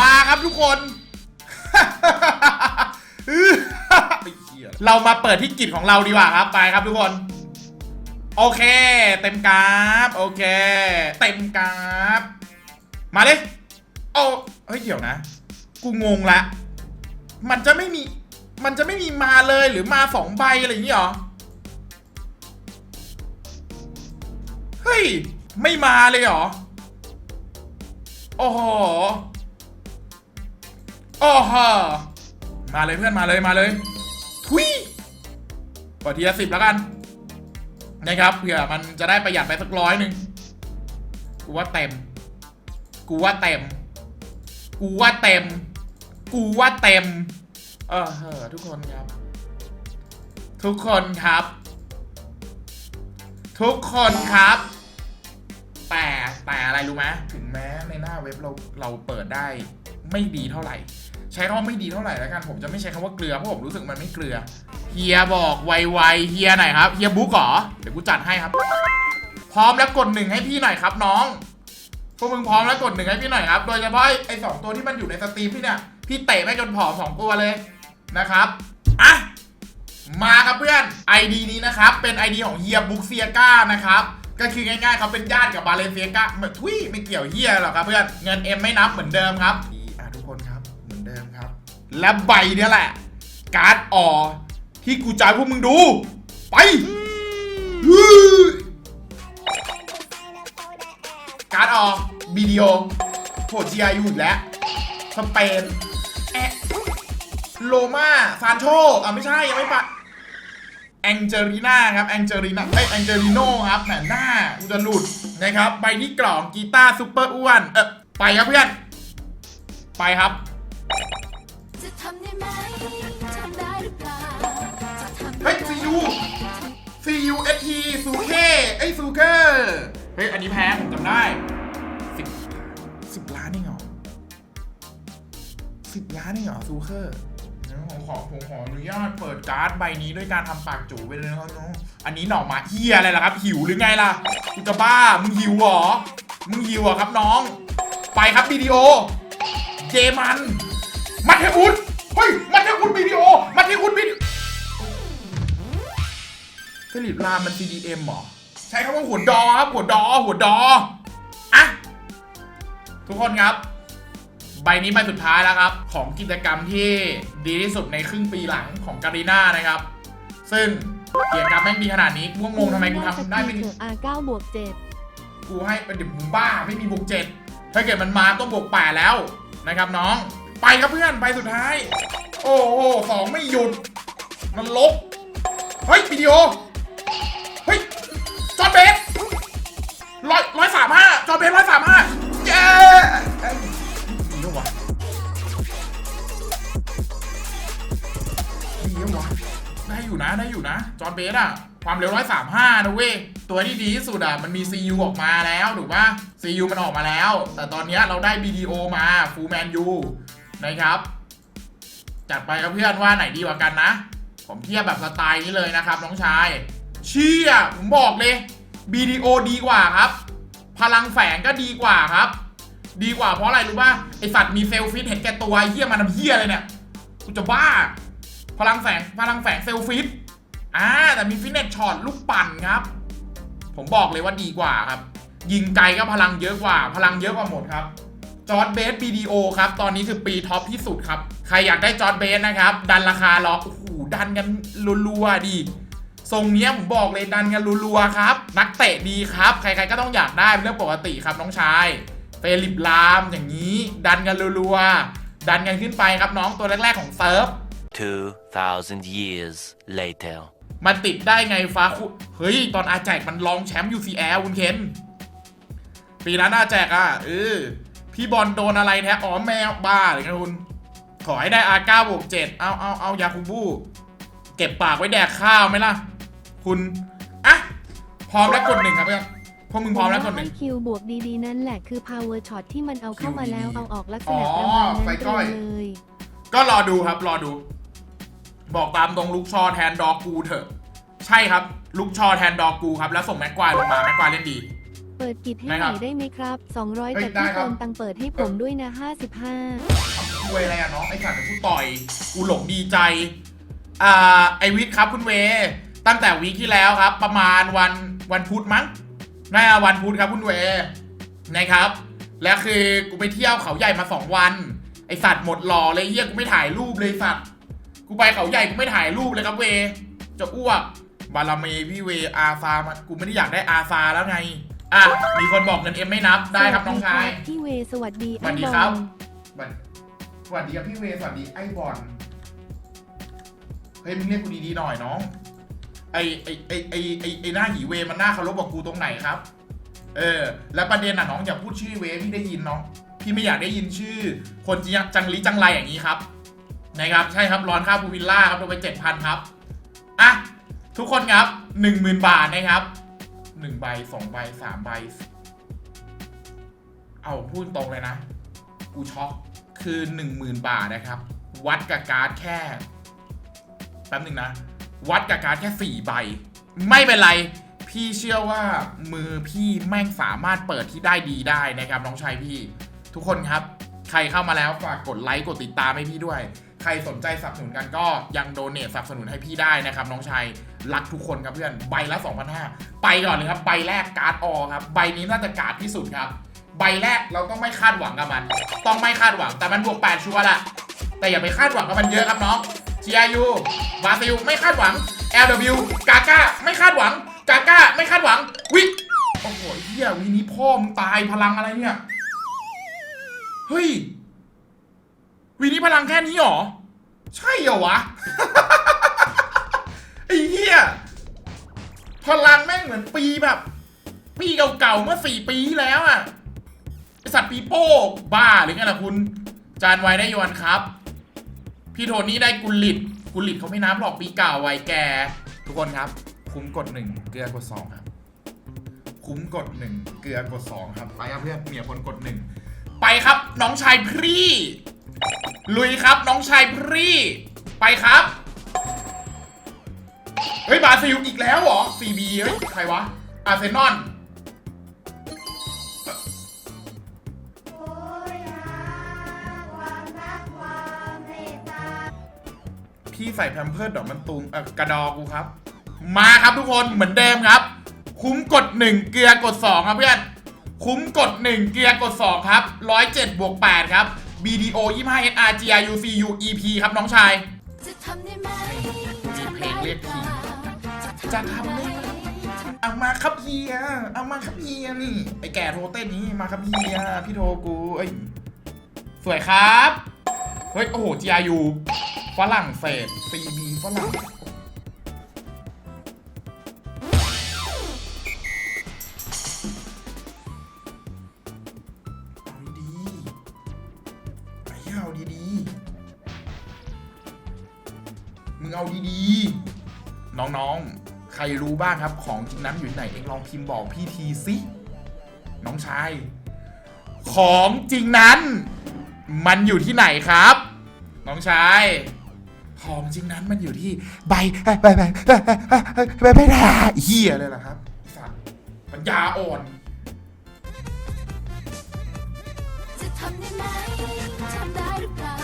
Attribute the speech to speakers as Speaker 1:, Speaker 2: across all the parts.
Speaker 1: มาครับทุกคน เรามาเปิดที่กิจของเราดีกว่าครับ ไปครับทุกคน โอเค เต็มกราฟโอเค เต็มกราฟมาเลยโอ้เฮ้ยเดี๋ยวนะ กูงงละ มันจะไม่มี มันจะไม่มีมาเลยหรือมาสองใบอะไรอย่างนี้หรอ เฮ้ย ไม่มาเลยหรอ โอ้โห โอ้โหมาเลยเพื่อนมาเลยมาเลย ทุยกดทีละสิบแล้วกันนะครับเผื่อมันจะได้ประหยัดไปสักร้อยหนึ่งกูว่าเต็ม กูว่าเต็ม กูว่าเต็ม กูว่าเต็ม เออเออทุกคนครับ ทุกคนครับ ทุกคนครับ แต่แต่อะไรรู้ไหมถึงแม้ในหน้าเว็บเราเราเปิดได้ไม่ดีเท่าไหร่ ใช้คำว่าไม่ดีเท่าไหร่แล้วกันผมจะไม่ใช้คำว่าเกลือเพราะผมรู้สึกมันไม่เกลือเฮียบอกไวๆเฮียไหนอยครับเฮียบุ๊กเหรอเดี๋ยวกูจัดให้ครับ พร้อมแล้วกดหนึ่งให้พี่หน่อยครับน้องพวกมึงพร้อมแล้วกดหนึ่งให้พี่หน่อยครับโดยเฉพาะไอ้ไอ้สองตัวที่มันอยู่ในสตรีมพี่เนี่ยพี่เตะแม่จนผอมสองตัวเลยนะครับอะมาครับเพื่อน ID นี้นะครับเป็น ID ของเฮียบุ๊กเซียก้านะครับก็คือง่ายๆเขาเป็นญาติกับบาเลนเซียก้าเหมือนทุยไม่เกี่ยวเฮียหรอกครับเพื่อนเงินเอ็มไม่นับเหมือนเดิมครับ และใบเนี่ยแหละ การ์ดออที่กูจ่ายพวกมึงดู ไปการ์ดออบีดีโอโหจีไอยูอีกแล้ว สเปนแอโลมาซานโชอะไม่ใช่ยังไม่ปะแองเจลีน่าครับแองเจลีน่าเอ้ยแองเจลิโนครับแหมหน้ากูจะหลุดนะครับใบที่กล่องกีตาร์ซูเปอร์อ้วนเออไปครับเพื่อน ไปครับ C U S T ซูเคไอ้ซูเคอร์เฮ้ย อันนี้แพงผมจำได้สิบสิบล้านนี่เหรอสิบล้านนี่เหรอซูเคอร์งั้นผมขอผมขออนุญาตเปิดการ์ดใบนี้ด้วยการทำปากจูไปเลยนะครับน้องอันนี้หน่อหมาเฮียอะไรล่ะครับ หิวหรือไงล่ะกูจะบ้า มึงหิวเหรอ มึงหิวเหรอครับน้อง ไปครับวิดีโอ เจมัน มัทเทอุน ลิปลามมัน CDM เหรอ ใช้คำว่าหัวดอครับ หัวดอ หัวดออะทุกคนครับ ใบนี้ใบสุดท้ายแล้วครับ ของกิจกรรมที่ดีที่สุดในครึ่งปีหลังของการีนานะครับ ซึ่งกิจกรรมแม่งดีขนาดนี้กูก็งงทำไมกูทำได้ไม่
Speaker 2: เถ
Speaker 1: ดี
Speaker 2: อะ R9 บวก7
Speaker 1: กูให้เป็นเด็กมึงบ้าไม่มีบวกเจ็ดถ้าเกิดมันมาต้องบวกแปดแล้วนะครับน้อง ไปครับเพื่อนไปสุดท้าย โอ้โหสองไม่หยุด มันลบ เฮ้ยวิดีโอเฮ้ยจ อนเบสร้อยร้อยสามห้าจอนเบสร้อยสามห้าเย้เยดีแล้วะดีแล้ววะได้อยู่นะได้อยู่นะ จอห์นเบสอะความเร็วร้อยสามห้านะเว้ย ตัวที่ดีที่สุดอะมันมี CU ออกมาแล้วถูกปะ CU มันออกมาแล้ว แต่ตอนนี้เราได้ BDO มาฟูแมนยูนะครับ จัดไปครับเพื่อนว่าไหนดีกว่ากันนะ ผมเทียบแบบสไตล์นี้เลยนะครับน้องชาย เชี่ยผมบอกเลย BDO ดีกว่าครับ พลังแฝงก็ดีกว่าครับ ดีกว่าเพราะอะไรรู้ป่ะไอสัตว์มีเซลฟิตเห็นแก่ตัวเฮียมันทำเฮียเลยเนี่ยกูจะบ้า พลังแฝงพลังแฝงเซลฟิตอ่าแต่มีฟิตเนสช็อตลูกปั่นครับ ผมบอกเลยว่าดีกว่าครับ ยิงไกลก็พลังเยอะกว่า พลังเยอะกว่าหมดครับจอร์ดเบส BDO ครับ ตอนนี้คือปีท็อปที่สุดครับ ใครอยากได้จอร์ดเบสนะครับ ดันราคาล็อกโอ้โหดันกันรัวๆดี ทรงเนี้ยผมบอกเลยดันกันรัวๆครับ นักเตะดีครับ ใครๆก็ต้องอยากได้เป็นเรื่องปกติครับน้องชายเฟลิปลามอย่างนี้ ดันกันรัวๆดันกันขึ้นไปครับน้องตัวแรก ๆ ของเซิร์ฟ
Speaker 3: 2,000 years later.
Speaker 1: มันติดได้ไงฟ้าคุเฮ้ย ตอนอาแจกมันรองแชมป์ UCL คุณเคนปีนั้นอาแจกอะเออพี่บอลโดนอะไรแท้อ๋อแมวบ้าเลยนะคุณขอให้ได้อาก้าบวกเจ็ดเอาเอาเอายาคูบูเก็บปากไว้แดกข้าวไหมล่ะ คุณอะพร้อมแล้วกดหนึ่งครับเพื่อนพวกมึงพร้อมแล้วกดหนึ่ง
Speaker 2: ไคิวบวกดีๆ นั่นแหละคือ power shot ที่มันเอาเข้ามาแล้ว
Speaker 1: QD
Speaker 2: เอาออกลักษ
Speaker 1: อ๋อ
Speaker 2: ณะประมาณนั้น
Speaker 1: ไฟ
Speaker 2: ไป
Speaker 1: ก้อย
Speaker 2: เลย
Speaker 1: ก็รอดูครับ รอดู บอกตามตรงลูกชอแทนดอกกูเถอะ ใช่ครับ ลูกชอแทนดอกกูครับ แล้วส่งแม็กควายลงมาแม็กควายเล่นดี
Speaker 2: เปิดกิจให้
Speaker 1: นะ
Speaker 2: ห
Speaker 1: ครั
Speaker 2: น่
Speaker 1: บ
Speaker 2: อยได้ไหมครับ 200
Speaker 1: เฮ้ย
Speaker 2: แต่
Speaker 1: ได้
Speaker 2: พี่
Speaker 1: ครั
Speaker 2: โอบมตังเปิดให้ผมด้วยนะ 55
Speaker 1: คุยอะไรอะน้องไอ้สัตว์กูต่อย กูหลงดีใจ อ่า ไอวิทย์ครับคุณเว ตั้งแต่วีคที่แล้วครับ ประมาณวันวันพุธมั้งน่าจะวันพุธครับคุณเวนะครับ แล้วคือกูไปเที่ยวเขาใหญ่มาสองวัน ไอสัตว์หมดหล่อเลยเฮียกูไม่ถ่ายรูปเลยสัตว์กูไปเขาใหญ่กูไม่ถ่ายรูปเลยครับเว จะอ้วกบารมีพี่เวอาซามากูไม่ได้อยากได้อาซาแล้วไงอะมีคนบอกเงินเอ็มไม่นับได้ครับน้องชาย
Speaker 2: พี่เวสวัสดี
Speaker 1: สวั
Speaker 2: ไอ้
Speaker 1: สดี
Speaker 2: บอ
Speaker 1: ครับ
Speaker 2: ล
Speaker 1: สวัสสวัสดีครับพี่เวย์สวัสดีไอ้บอลเฮ้ยมึงเรียกกูดีๆหน่อยน้อง ไอไอไอไอไอไอหน้าหีเวมันหน้าเคารพกับกูตรงไหนครับ เออ แล้วประเด็นอะน้องอย่าพูดชื่อเวพี่ได้ยินน้องพี่ไม่อยากได้ยินชื่อ คนจีจังลีจังไรอย่างนี้ครับนะครับใช่ครับร้อนค่าพูวิลล่าครับลงไปเจ็ดพันครับอะทุกคนครับหนึ่งหมื่นบาทนะครับหนึ่งใบสองใบสามใบ เอาพูดตรงเลยนะ กูช็อกคือ10,000บาทนะครับ วัดกับการ์ดแค่แป๊บหนึ่งนะ วัดกับการแค่ 4 ใบ ไม่เป็นไร พี่เชื่อว่ามือพี่แม่งสามารถเปิดที่ได้ดีได้นะครับน้องชายพี่ ทุกคนครับ ใครเข้ามาแล้วฝากกดไลค์กดติดตามให้พี่ด้วย ใครสนใจสนับสนุนกันก็ยังโดเนทสนับสนุนให้พี่ได้นะครับน้องชายรักทุกคนครับเพื่อนใบละ2,500ไปก่อนเลยครับใบแรกการ์ดออครับใบนี้น่าจะการ์ดที่สุดครับใบแรกเราต้องไม่คาดหวังกับมัน ต้องไม่คาดหวังแต่มันบวก 8 ชัวร์แหละแต่อย่าไปคาดหวังกับมันเยอะครับน้อง GRU บราซิลไม่คาดหวัง LW กาก้าไม่คาดหวัง กาก้าไม่คาดหวัง วิโอ้โหเฮียวีนี้พ่อมึงตายพลังอะไรเนี่ย เฮ้ย วีนี้พลังแค่นี้หรอ ใช่เหรอวะ ไอ้เหี้ย พลังแม่งเหมือนปีแบบ ปีเก่าๆเมื่อสี่ปีแล้วอะไอสัตว์ปีโป้บ้าหรือไงล่ะคุณ จานไวได้ยวนครับ พี่โทนี่ได้กุลิตกุลิตเขาไม่นับหรอกปีเก่าไวแก ทุกคนครับ คุ้มกดหนึ่งเกลือกดสองครับ คุ้มกดหนึ่งเกลือกดสองครับไปครับเพื่อนเมียคนกดหนึ่งไปครับน้องชายพรีลุยครับน้องชายพรีไปครับเฮ้ยบาซิลอีกแล้วเหรอ CB เฮ้ยใครวะอาร์เซนอล พี่ใส่แพมเพิร์ดดอกมันตุงเอ่อกระดอกูครับ มาครับทุกคนเหมือนเดิมครับ คุ้มกด 1 เกลือกด 2 ครับเพื่อน คุ้มกด 1 เกลือกด 2 ครับ 107บวก8ครับ BDO 25 SR GRU CU EP ครับน้องชาย
Speaker 4: จะทำได้ไหม
Speaker 1: มีเพลงเรียกทีจะทำได้ไหมเอามาครับเฮีย เอามาครับเฮียนี่ไอแก่โทรเต้นนี้มาครับเฮียพี่โทรกูเอ้ยสวยครับ เฮ้ย โอ้โห GRU ฝรั่งเศส CB ฝรั่งเอาดีๆเอาดีๆมึงเอาดีๆ น้องๆ ใครรู้บ้างครับ ของจริงนั้นอยู่ไหน เองลองพิมพ์บอกพี่ทีสิ น้องชาย ของจริงนั้น มันอยู่ที่ไหนครับ น้องชาย ของจริงนั้นมันอยู่ที่ใบใบใบใบใบใบด่าเฮียเลยล่ะครับสัตว์ปัญญาอ่อน
Speaker 4: จะทำได้ไหมทำได้หรือเปล่า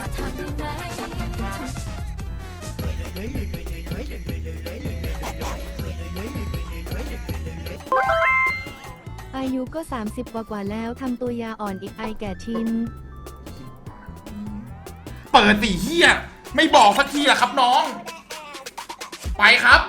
Speaker 4: จะทำได้ไหม
Speaker 2: อายุก็ 30 กว่ากว่าแล้วทำตัวยาอ่อนอีกไอแก่ชิน
Speaker 1: เปิดสิเฮีย ไม่บอกสักทีล่ะครับน้อง ไปครับ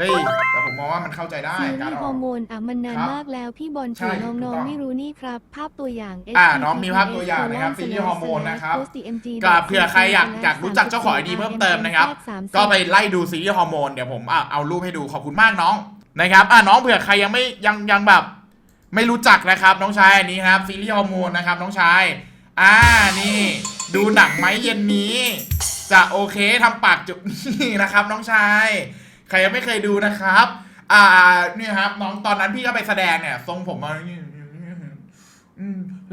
Speaker 1: เฮ้ย แต่ผมมองว่ามันเข้าใจได้
Speaker 2: ซี
Speaker 1: การ
Speaker 2: รีส์
Speaker 1: อ
Speaker 2: ฮ
Speaker 1: อ
Speaker 2: อก ร์โมนอะมันนาน
Speaker 1: ครับ
Speaker 2: มากแล้วพี่บอล
Speaker 1: ใช่
Speaker 2: ถือ
Speaker 1: ถูก
Speaker 2: น้อง
Speaker 1: ต้อง
Speaker 2: ๆไม่รู้นี่ครับ ภาพตัวอย่าง
Speaker 1: อ่า
Speaker 2: HTTPS
Speaker 1: น้องมีภาพตัวอย่างนะครับ
Speaker 2: colon
Speaker 1: ซีรีส์ฮอร์โมนนะครับ
Speaker 2: post DMG
Speaker 1: กับเผื่อใครอยากอยากรู้จักเจ้าของไอดีเพิ่มเติมนะครับ
Speaker 2: 30
Speaker 1: ก็ไปไล่ดูซีรีส์ฮอร์โมนเดี๋ยวผมอะเอารูปให้ดูขอบคุณมากน้องนะครับอะน้องเผื่อใครยังไม่ยังยังแบบ ไม่รู้จักนะครับ น้องชายอันนี้ครับซีรีส์ฮอร์โมนนะครับ น้องชายอ่านี่ ดูหนังไหมเย็นนี้ จะโอเคทำปากจุก นี่นะครับ น้องชาย ใครยังไม่เคยดูนะครับ อ่าเนี่ยครับน้องตอนนั้นพี่ก็ไปแสดงเนี่ย ทรงผมมา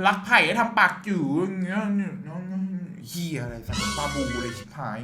Speaker 1: รักไผ่ทำปากจู่อย่างเงี้ยเนี่ยน้องเฮียอะไรสักปลาบูเลยชิบหาย